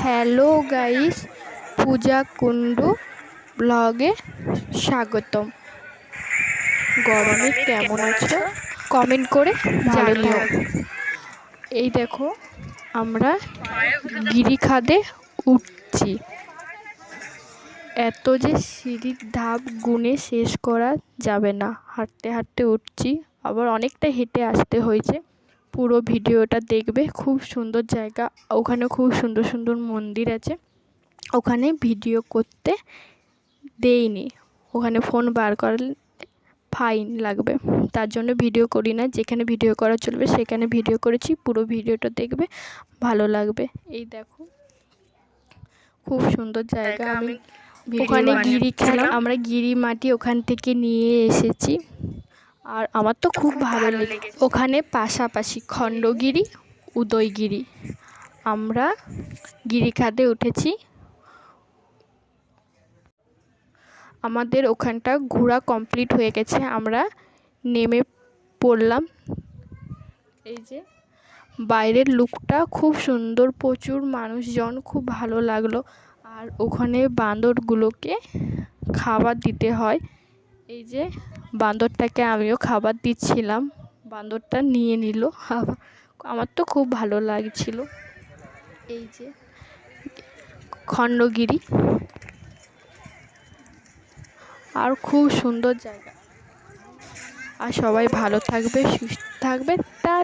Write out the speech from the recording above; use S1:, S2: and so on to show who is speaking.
S1: Hello guys পূজা কুণ্ডু ব্লগে স্বাগতম। গরমে কেমন আছো? কমেন্ট করে জানিও। এই দেখো আমরা গিরিখাদে উঠছি। এত যে সিঁড়ির ধাপ গুনে শেষ করা যাবে না। হাঁটতে হাঁটতে উঠছি আবার অনেকটা হেঁটে আসতে হয়েছে। পুরো ভিডিওটা দেখবে। খুব সুন্দর জায়গা। ওখানে খুব সুন্দর সুন্দর মন্দির আছে। ওখানে ভিডিও করতে দেইনি। ওখানে ফোন বার করলে ফাইন লাগবে। তার জন্য ভিডিও করি না। যেখানে ভিডিও করা চলবে সেখানে ভিডিও করেছি। পুরো ভিডিওটা দেখবে। ভালো লাগবে। এই দেখো। খুব সুন্দর জায়গা। আমি ওখানে গিরি খেলা আমরা গিরি মাটি ওখান থেকে নিয়ে এসেছি। আর আমার তো খুব ভালো লেগেছে। ওখানে পাশাপাশি খণ্ডগিরি উদয়গিরি। আমরা গিরিখাদে উঠেছি। আমাদের ওখানটা ঘোরা কমপ্লিট হয়ে গেছে। আমরা নেমে পড়লাম। এই যে বাইরের লুকটা খুব সুন্দর। প্রচুর মানুষজন খুব ভালো লাগল। আর ওখানে বাঁদরগুলোকে খাবার দিতে হয়। এই যে বান্দরটাকে আমিও খাবার দিচ্ছিলাম। বান্দরটা নিয়ে নিল। আমার তো খুব ভালো লাগছিল। এই যে খণ্ডগিরি। আর খুব সুন্দর জায়গা। আর সবাই ভালো থাকবে, সুস্থ থাকবে। টা